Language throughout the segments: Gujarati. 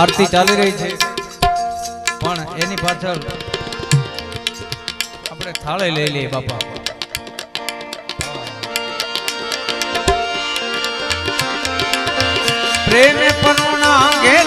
આરતી ચાલી રહી છે. પણ એની પાછળ આપણે થાળે લઈ લઈએ બાપા. પ્રેમ પનુના ઘેર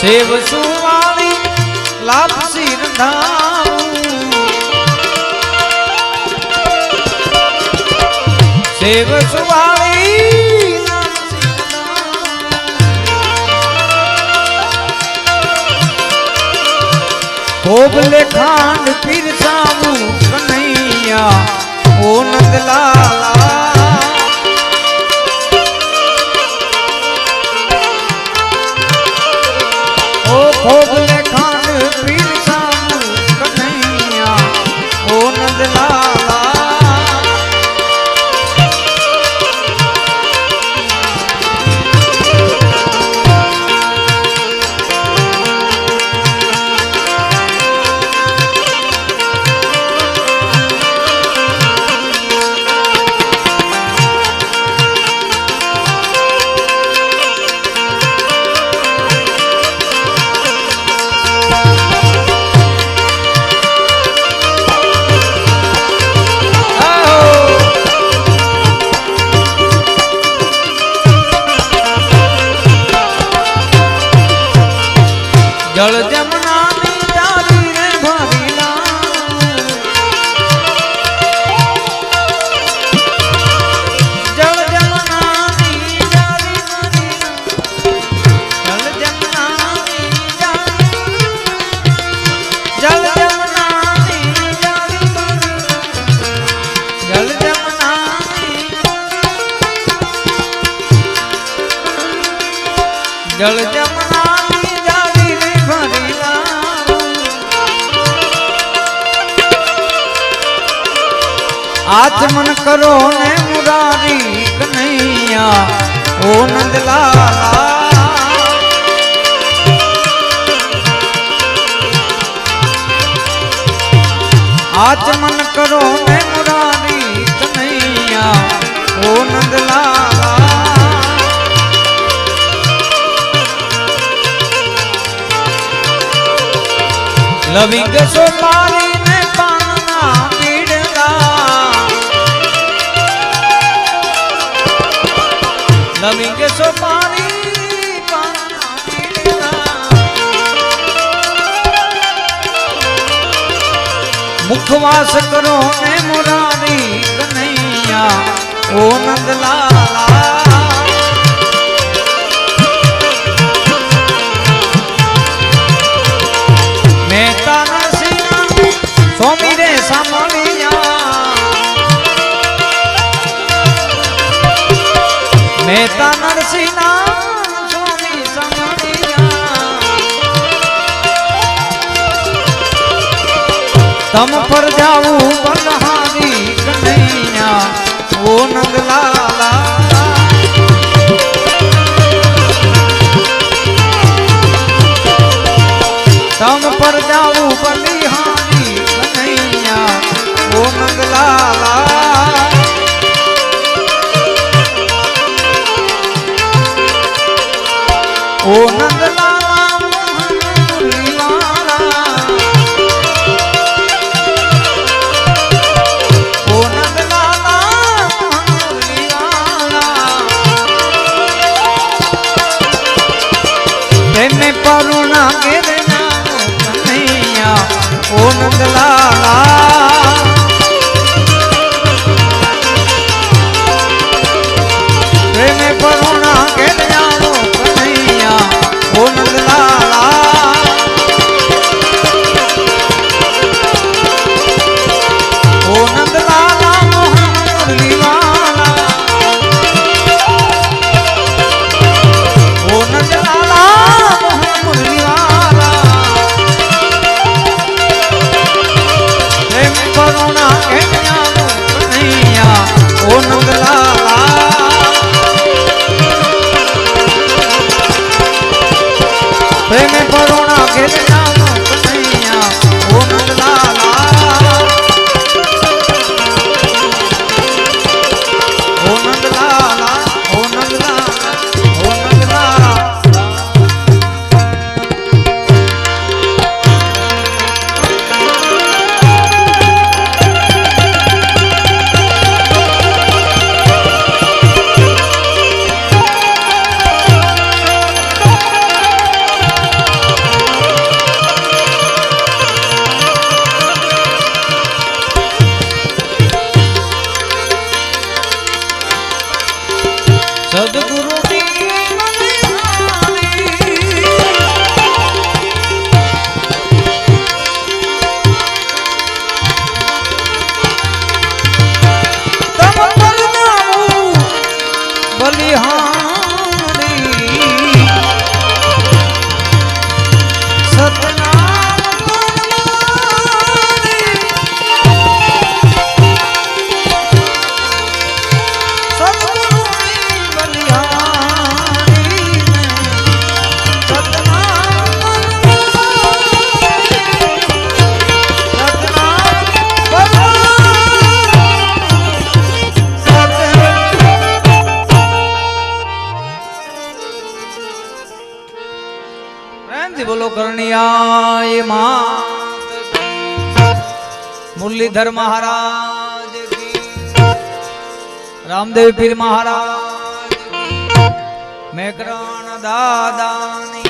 સેવ સુવાળી લાપસી રંધાવું સેવ સુવાળી. ભોગલે ખાંડ પીરસાવું કનૈયા ઓ નંદલાલા ઓ જળ જમનાની જાળી રે ભરી. આચમન કરો ને મુરારી કનૈયા ઓ નંદલાલા આચમન કરો મે મુરારી કનૈયા ઓ નંદલાલા. લવિંગ સોપારી ને પાનના પીડલા. લવિંગ સોપારી મુખવાસ કરો ને મોરારી કનૈયા ઓ નંદલાલા. મહેતા નરસિંહ સ્વામી રે સામાણિયા મહેતા નરસિંહ સમ પર જાવું બલહારી કનૈયા ઓ નંદલાલા સમ પર જાવું બલિહારી કનૈયા ઓ નંદલાલા ઓ પ્રેમથી બોલો કરણિયાયમાં મુરલીધર મહારાજ રામદેવ પીર મહારાજ મેકરણ દાદાની